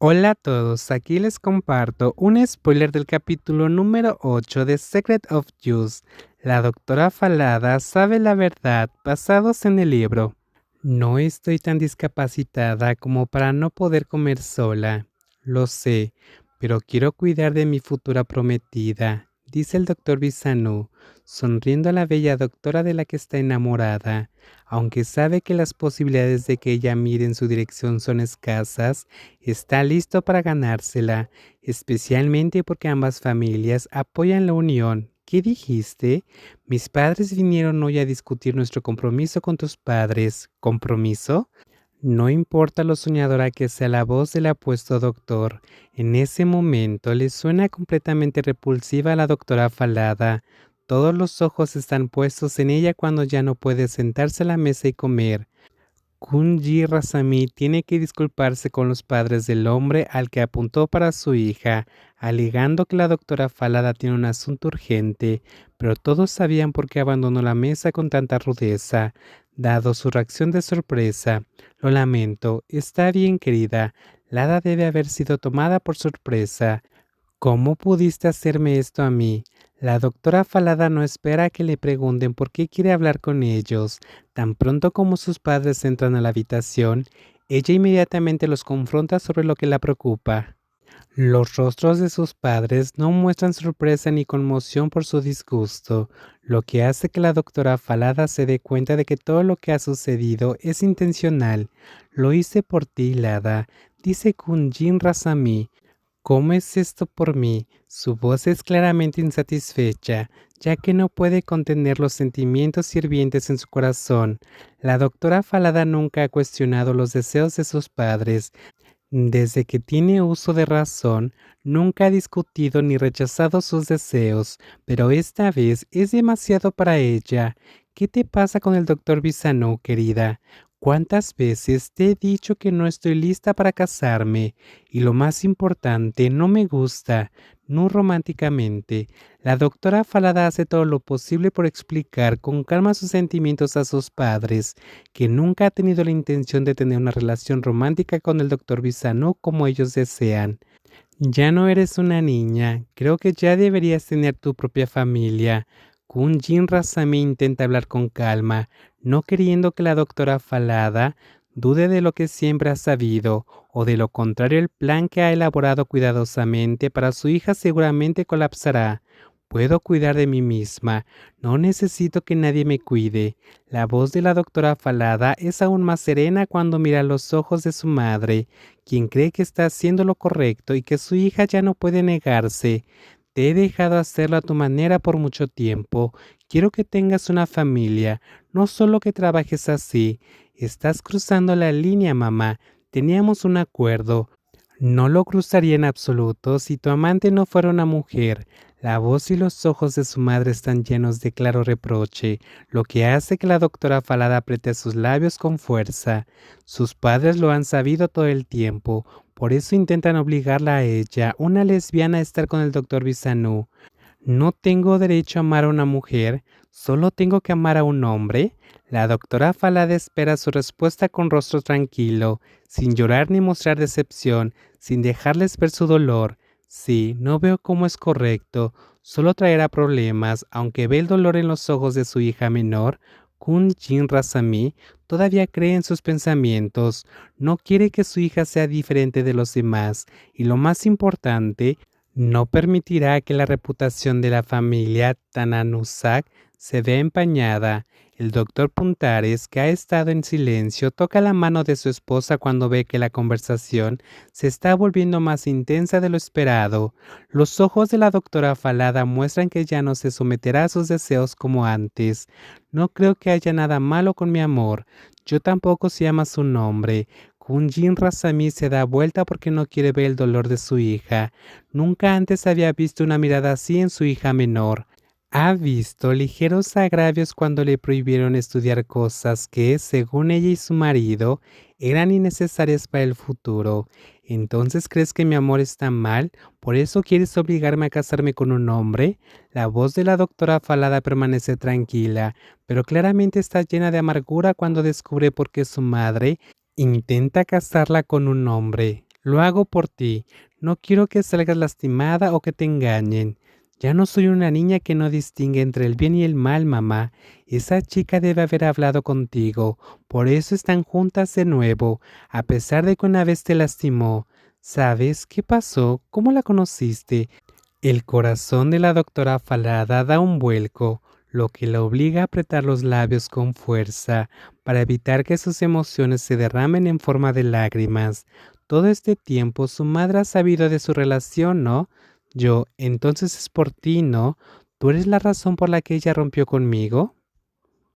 Hola a todos, aquí les comparto un spoiler del capítulo número 8 de Secret of Use. La doctora Falada sabe la verdad basados en el libro. No estoy tan discapacitada como para no poder comer sola. Lo sé, pero quiero cuidar de mi futura prometida dice el doctor Bisanu, sonriendo a la bella doctora de la que está enamorada. Aunque sabe que las posibilidades de que ella mire en su dirección son escasas, está listo para ganársela, especialmente porque ambas familias apoyan la unión. ¿Qué dijiste? Mis padres vinieron hoy a discutir nuestro compromiso con tus padres. ¿Compromiso? No importa lo soñadora que sea la voz del apuesto doctor, en ese momento le suena completamente repulsiva a la doctora Falada. Todos los ojos están puestos en ella cuando ya no puede sentarse a la mesa y comer. Kunji Rasami tiene que disculparse con los padres del hombre al que apuntó para su hija, alegando que la doctora Falada tiene un asunto urgente, pero todos sabían por qué abandonó la mesa con tanta rudeza. Dado su reacción de sorpresa, lo lamento, está bien querida, Lada debe haber sido tomada por sorpresa. ¿Cómo pudiste hacerme esto a mí? La doctora Falada no espera que le pregunten por qué quiere hablar con ellos. Tan pronto como sus padres entran a la habitación, ella inmediatamente los confronta sobre lo que la preocupa. Los rostros de sus padres no muestran sorpresa ni conmoción por su disgusto, lo que hace que la doctora Falada se dé cuenta de que todo lo que ha sucedido es intencional. Lo hice por ti, Lada, dice Kunjin Rasami. ¿Cómo es esto por mí? Su voz es claramente insatisfecha, ya que no puede contener los sentimientos hirvientes en su corazón. La doctora Falada nunca ha cuestionado los deseos de sus padres, desde que tiene uso de razón, nunca ha discutido ni rechazado sus deseos, pero esta vez es demasiado para ella. ¿Qué te pasa con el doctor Bisano, querida? ¿Cuántas veces te he dicho que no estoy lista para casarme? Y lo más importante, no me gusta, no románticamente. La doctora Falada hace todo lo posible por explicar con calma sus sentimientos a sus padres, que nunca ha tenido la intención de tener una relación romántica con el doctor Bisano como ellos desean. Ya no eres una niña, creo que ya deberías tener tu propia familia. Kun Jin Rasami intenta hablar con calma, no queriendo que la doctora Falada dude de lo que siempre ha sabido, o de lo contrario el plan que ha elaborado cuidadosamente para su hija seguramente colapsará. Puedo cuidar de mí misma, no necesito que nadie me cuide. La voz de la doctora Falada es aún más serena cuando mira los ojos de su madre, quien cree que está haciendo lo correcto y que su hija ya no puede negarse. Te he dejado hacerlo a tu manera por mucho tiempo. Quiero que tengas una familia, no solo que trabajes así. Estás cruzando la línea, mamá. Teníamos un acuerdo. No lo cruzaría en absoluto si tu amante no fuera una mujer. La voz y los ojos de su madre están llenos de claro reproche, lo que hace que la doctora Falada apriete sus labios con fuerza. Sus padres lo han sabido todo el tiempo, por eso intentan obligarla a ella, una lesbiana, a estar con el doctor Bisanu. ¿No tengo derecho a amar a una mujer? ¿Solo tengo que amar a un hombre? La doctora Falada espera su respuesta con rostro tranquilo, sin llorar ni mostrar decepción, sin dejarles ver su dolor. Sí, no veo cómo es correcto, solo traerá problemas, aunque ve el dolor en los ojos de su hija menor, Kun Jin Rasami todavía cree en sus pensamientos, no quiere que su hija sea diferente de los demás y lo más importante, no permitirá que la reputación de la familia Tananusak se vea empañada. El doctor Puntares, que ha estado en silencio, toca la mano de su esposa cuando ve que la conversación se está volviendo más intensa de lo esperado. Los ojos de la doctora Falada muestran que ya no se someterá a sus deseos como antes. No creo que haya nada malo con mi amor. Yo tampoco si ama su nombre. Kunjin Rasami se da vuelta porque no quiere ver el dolor de su hija. Nunca antes había visto una mirada así en su hija menor ha visto ligeros agravios cuando le prohibieron estudiar cosas que, según ella y su marido, eran innecesarias para el futuro. Entonces crees que mi amor está mal, por eso quieres obligarme a casarme con un hombre. La voz de la doctora Falada permanece tranquila, pero claramente está llena de amargura cuando descubre por qué su madre intenta casarla con un hombre. Lo hago por ti. No quiero que salgas lastimada o que te engañen. Ya no soy una niña que no distingue entre el bien y el mal, mamá. Esa chica debe haber hablado contigo. Por eso están juntas de nuevo, a pesar de que una vez te lastimó. ¿Sabes qué pasó? ¿Cómo la conociste? El corazón de la doctora Falada da un vuelco, lo que la obliga a apretar los labios con fuerza para evitar que sus emociones se derramen en forma de lágrimas. Todo este tiempo su madre ha sabido de su relación, ¿no? Yo, entonces es por ti, ¿no? ¿Tú eres la razón por la que ella rompió conmigo?